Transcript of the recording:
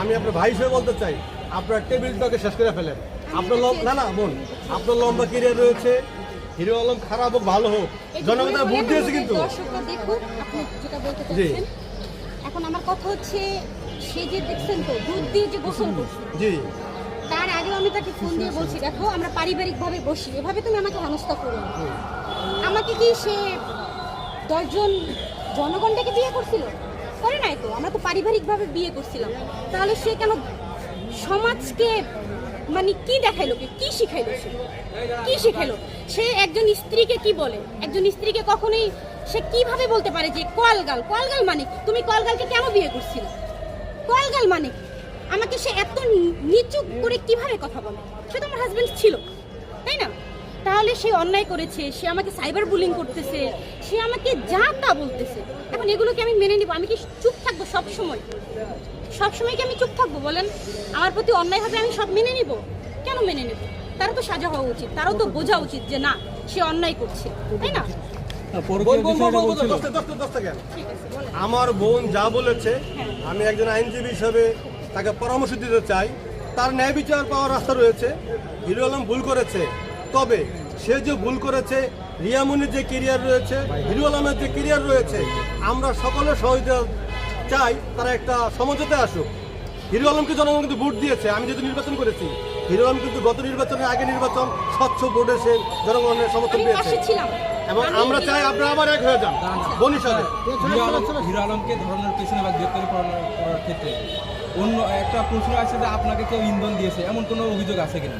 আমি আপনার ভাই হিসেবে বলতে চাই আপনার টেবিলটাকে শেষ করে ফেলেন। আপনার না না বোন আপনার লম্বা কেরিয়ার রয়েছে। হিরো আলম খারাপ হোক ভালো হোক এই যে জনগণ ঘুরে তার ভোট দিয়েছে কিন্তু। জি। এখন আমার কথা হচ্ছে সে যে দেখছেন তো দুধ দিয়ে যে গোসল করছে। জি। তার আগেও আমি তাকে ফোন দিয়ে বলছি দেখো আমরা পারিবারিকভাবে বসি এভাবে তুমি আমাকে হেনস্থা করো। আমাকে কি সে দশজন জনগণটাকে বিয়ে করছিল? পারিবারিকভাবে বিয়ে করছিলাম। তাহলে সে কেন সমাজকে মানে কি দেখাইলো? কি শিখাইলো সে? কি শিখাইলো? সে একজন স্ত্রীকে কি বলে? একজন স্ত্রীকে কখনোই সে কীভাবে বলতে পারে যে কলগাল কলগাল মানে তুমি কলগালকে কেন বিয়ে করছিলে? কলগাল মানে আমাকে সে এত নিচু করে কীভাবে কথা বলে? সে তো আমার হাজবেন্ড ছিল, তাই না? তাহলে সে অন্যায় করেছে সে আমাকে সাইবার বুলিং করতেছে সে আমাকে যা তা বলতেছে। এখন এগুলোকে আমি মেনে নিব আমি কি চুপ থাকব সবসময়? সবসময় কি আমি চুপ থাকব বলেন? আমার প্রতি অন্যায় হবে আমি সব মেনে নিব? কেন মেনে নিব? তারও তো সাজা হওয়া উচিত তারও তো বোঝা উচিত যে না সে অন্যায় করছে তাই না? আমার বোন যা বলেছে হ্যাঁ। আমি একজন আইনজীবী হিসেবে তাকে পরামর্শ দিতে চাই। তার ন্যায় বিচার পাওয়ার রাস্তা রয়েছে। হিরো আলম ভুল করেছে। তবে সে যে ভুল করেছে রিয়ামনির যে কেরিয়ার রয়েছে হিরো আলমের যে কেরিয়ার রয়েছে আমরা সকলে সহযোগিতা চাই তারা একটা সমঝোতে আসুক। হিরো আলমকে জনগণ কিন্তু ভোট দিয়েছে আমি যেহেতু নির্বাচন করেছি। হিরো আলম কিন্তু গত নির্বাচনের আগে নির্বাচন স্বচ্ছ ভোটে সে জনগণের সমর্থন পেয়েছে। এবং আমরা চাই আপনারা আবার এক হয়ে যান বোন হিসাবে হিরো আলম হিরো আলমকে ধরানোর পেছনে বা গ্রেপ্তারি করার ক্ষেত্রে অন্য একটা প্রশ্ন আছে যে আপনাকে কেউ ইন্ধন দিয়েছে এমন কোনো অভিযোগ আছে কিনা?